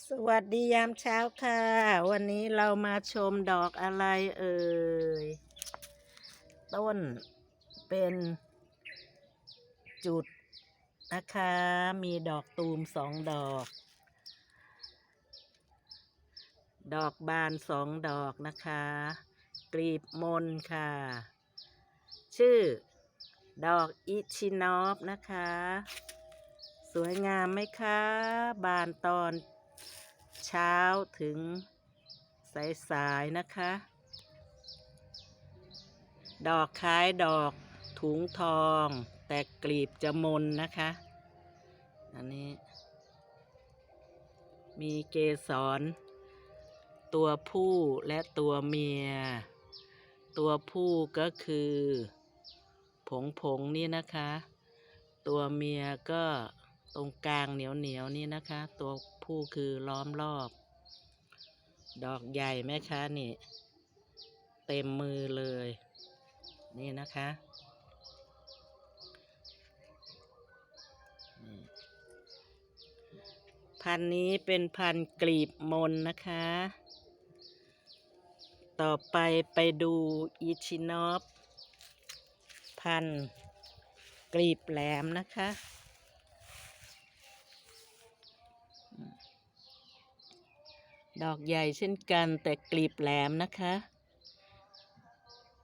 สวัสดียามเช้าค่ะ วันนี้เรามาชมดอกอะไรเอ่ย ต้นเป็นจุดนะคะ มีดอกตูมสองดอก ดอกบานสองดอกนะคะกลีบมนค่ะ ชื่อ ดอกอิชินอฟนะคะ สวยงามไหมคะ บานตอน เช้าถึงสายๆนะคะ ดอกคล้ายดอกถุงทอง แต่กลีบจะมนนะคะ อันนี้ มีเกสร ตัวผู้และตัวเมีย ตัวผู้ก็คือ ผงผงๆนี่นะคะ ตัวเมียก็ ตรงกลางเหนียวเหนียวๆนี่นะคะ ตัวผู้คือล้อมรอบ ดอกใหญ่ไหมคะนี่ เต็มมือเลย นี่นะคะพันนี้เป็นพันกลีบมนนะคะ ต่อไปไปดูอีชินอฟพันกลีบแหลมนะคะ ดอกใหญ่เช่นกันแต่กลีบแหลมนะคะ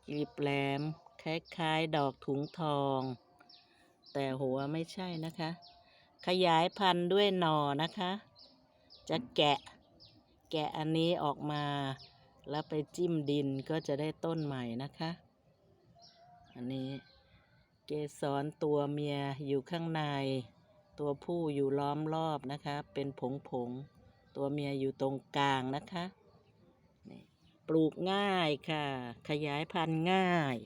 กลีบแหลมคล้ายๆ ดอกถุงทอง แต่หัวไม่ใช่นะคะ ขยายพันธุ์ด้วยหน่อนะคะ จะแกะ แกะอันนี้ออกมา แล้วไปจิ้มดินก็จะได้ต้นใหม่นะคะ อันนี้เกสรตัวเมียอยู่ข้างใน ตัวผู้อยู่ล้อมรอบนะคะ เป็นผงผง ตัวเมียอยู่ตรงกลางนะคะปลูกง่ายค่ะ ขยายพันธุ์ง่าย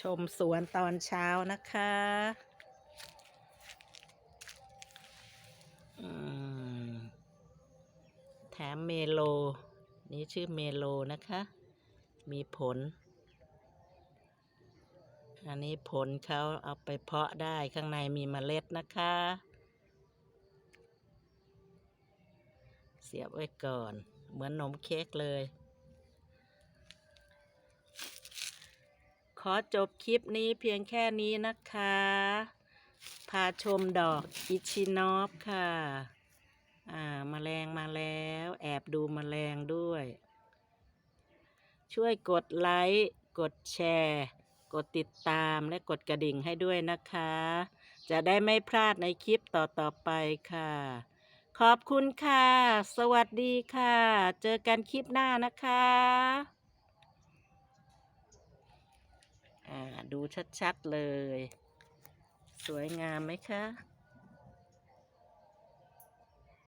ชมสวนตอนเช้านะคะ แถมเมโล นี่ชื่อเมโลนะคะ มีผล อันนี้ผลเขาเอาไปเพาะได้ข้างในมีเมล็ดนะคะ เสียบไว้ก่อน เหมือนนมเค้กเลย ขอจบคลิปนี้เพียงแค่นี้นะคะ พาชมดอกอิชินอฟค่ะ อ่ามาแมลงมาแล้ว แอบดูมแมลงด้วย ช่วยกดไลค์ กดแชร์ กดติดตามและกดกระดิ่งให้ด้วยนะคะ จะได้ไม่พลาดในคลิปต่อๆไปค่ะ ขอบคุณค่ะ สวัสดีค่ะ เจอกันคลิปหน้านะคะดูชัดๆเลย สวยงามไหมคะ